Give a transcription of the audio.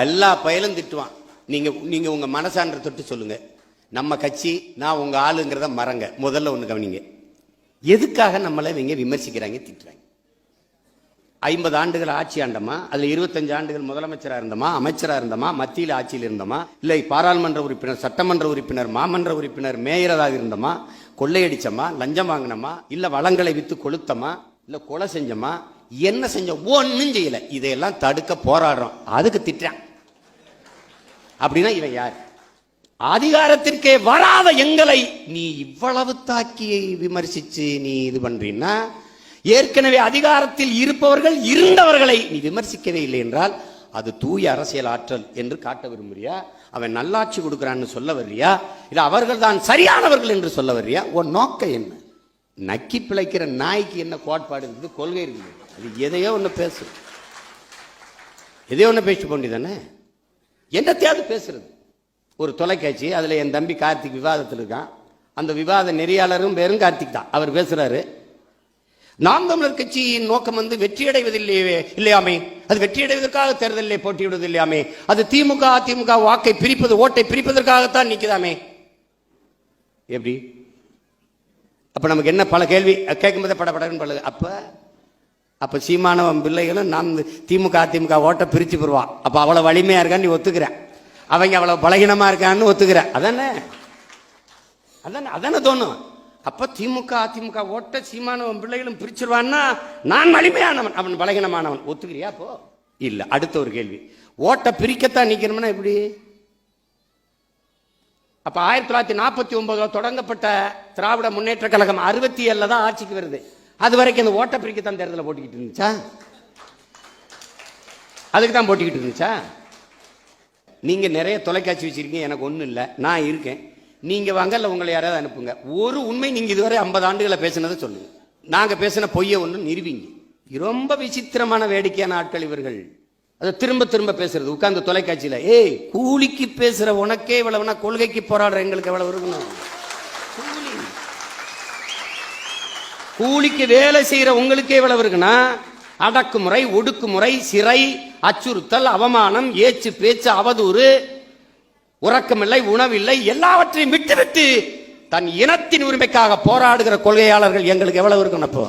எல்லா பயலும் திட்டுவான். நீங்கள் நீங்கள் உங்கள் மனசான்ற தொட்டு சொல்லுங்கள் நம்ம கட்சி நான் உங்கள் ஆளுங்கிறத மறங்க. முதல்ல ஒன்று கவனிங்க. எதுக்காக நம்மளை இவங்க விமர்சிக்கிறாங்க திட்டுறாங்க? ஐம்பது ஆண்டுகள் ஆட்சி ஆண்டமா? அதில் இருபத்தஞ்சு ஆண்டுகள் முதலமைச்சராக இருந்தோமா? அமைச்சராக இருந்தோமா? மத்தியில் ஆட்சியில் இருந்தோமா? இல்லை பாராளுமன்ற உறுப்பினர் சட்டமன்ற உறுப்பினர் மாமன்ற உறுப்பினர் மேயரதாக இருந்தோமா? கொள்ளையடிச்சோமா? லஞ்சம் வாங்கினோமா? இல்லை வளங்களை விற்று கொளுத்தமா? இல்லை கொலை செஞ்சோமா? என்ன செஞ்சோம்? ஒன்றும் செய்யலை. இதையெல்லாம் தடுக்க போராடுறோம். அதுக்கு திட்டுறான். அப்படின்னா இவன் யார்? அதிகாரத்திற்கே வராத எங்களை நீ இவ்வளவு தாக்கியை விமர்சிச்சு நீ இது பண்றீன்னா ஏற்கனவே அதிகாரத்தில் இருப்பவர்கள் இருந்தவர்களை நீ விமர்சிக்கவே இல்லை என்றால் அது தூய அரசியல் ஆற்றல் என்று காட்ட விரும்புறியா? அவன் நல்லாட்சி கொடுக்குறான்னு சொல்ல வர்றியா? இல்லை அவர்கள் தான் சரியானவர்கள் என்று சொல்ல வர்றியா? உன் நோக்கம் என்ன? நக்கி பிழைக்கிற நாய்க்கு என்ன கோட்பாடு இருக்குது? கொள்கை இருக்குது. அது எதையோ ஒன்று பேசும் எதையோ ஒன்று பேச வேண்டியதானே என்னத்தையாவது பேசுறது. ஒரு தொலைக்காட்சி அதில் என் தம்பி கார்த்திக் விவாதத்தில் இருக்கான். அந்த விவாத நெறியாளரும் பேரும் கார்த்திக் தான். அவர் பேசுறாரு. நாம் தமிழர் கட்சியின் நோக்கம் வந்து வெற்றியடைவதில்லையே இல்லையாமே? அது வெற்றியடைவதற்காக தேர்தலிலே போட்டியிடுவது இல்லையாமே? அது திமுக அதிமுக வாக்கை பிரிப்பது ஓட்டை பிரிப்பதற்காகத்தான் நிற்குதாமே எப்படி? அப்போ நமக்கு என்ன பல கேள்வி கேட்கும்போதே படபடன்னு பல அப்போ அப்போ சீமானவன் பிள்ளைகளும் நாம் திமுக அதிமுக ஓட்டை பிரித்து போடுவான். அப்போ அவ்வளோ வலிமையாக இருக்கான்னு நீ ஒத்துக்கிற அவங்க அவ்வளோ பலகீனமாக இருக்கான்னு ஒத்துக்கிற அதானே? அதானே அதானே தோணும். அப்போ திமுக அதிமுக ஓட்ட சீமானவன் பிள்ளைகளும் பிரிச்சிருவான்னா நான் வலிமையானவன் அவன் பலகீனமானவன். ஒத்துக்கிறியா அப்போ இல்லை அடுத்த ஒரு கேள்வி. ஓட்டை பிரிக்கத்தான் நிற்கணும்னா எப்படி? அப்போ ஆயிரத்தி தொள்ளாயிரத்தி நாற்பத்தி ஒன்பதில் தொடங்கப்பட்ட திராவிட முன்னேற்ற கழகம் அறுபத்தி ஏழில் தான் ஆட்சிக்கு வருது. அது வரைக்கும் இந்த ஓட்ட பிரிக்கத்தான் தேர்தலில் போட்டிக்கிட்டு இருந்துச்சா? அதுக்கு தான் போட்டிக்கிட்டு இருந்துச்சா? நீங்கள் நிறைய தொலைக்காட்சி வச்சிருக்கீங்க எனக்கு ஒன்றும் இல்லை. நான் இருக்கேன். நீங்கள் வாங்க உங்களை யாராவது அனுப்புங்க. ஒரு உண்மை நீங்கள் இதுவரை ஐம்பது ஆண்டுகளை பேசினதை சொல்லுங்கள் நாங்கள் பேசின பொய்யை ஒன்று நிறுவிங்க ரொம்ப விசித்திரமான வேடிக்கையான ஆட்கள் இவர்கள். அதை திரும்ப திரும்ப பேசுறது உட்காந்து தொலைக்காட்சியில் ஏய் கூலிக்கு பேசுகிற உனக்கே இவ்வளவுனா கொள்கைக்கு போராடுற எங்களுக்கு எவ்வளவு இருக்கணும்? கூலி. கூலிக்கு வேலை செய்கிற உங்களுக்கே எவ்வளவு இருக்குன்னா அடக்குமுறை ஒடுக்குமுறை சிறை அச்சுறுத்தல் அவமானம் ஏச்சு பேச்சு அவதூறு உறக்கமில்லை உணவில்லை எல்லாவற்றையும் விட்டுவிட்டு தன் இனத்தின் உரிமைக்காக போராடுகிற கொள்கையாளர்கள் எங்களுக்கு எவ்வளவு இருக்கணும் அப்போ?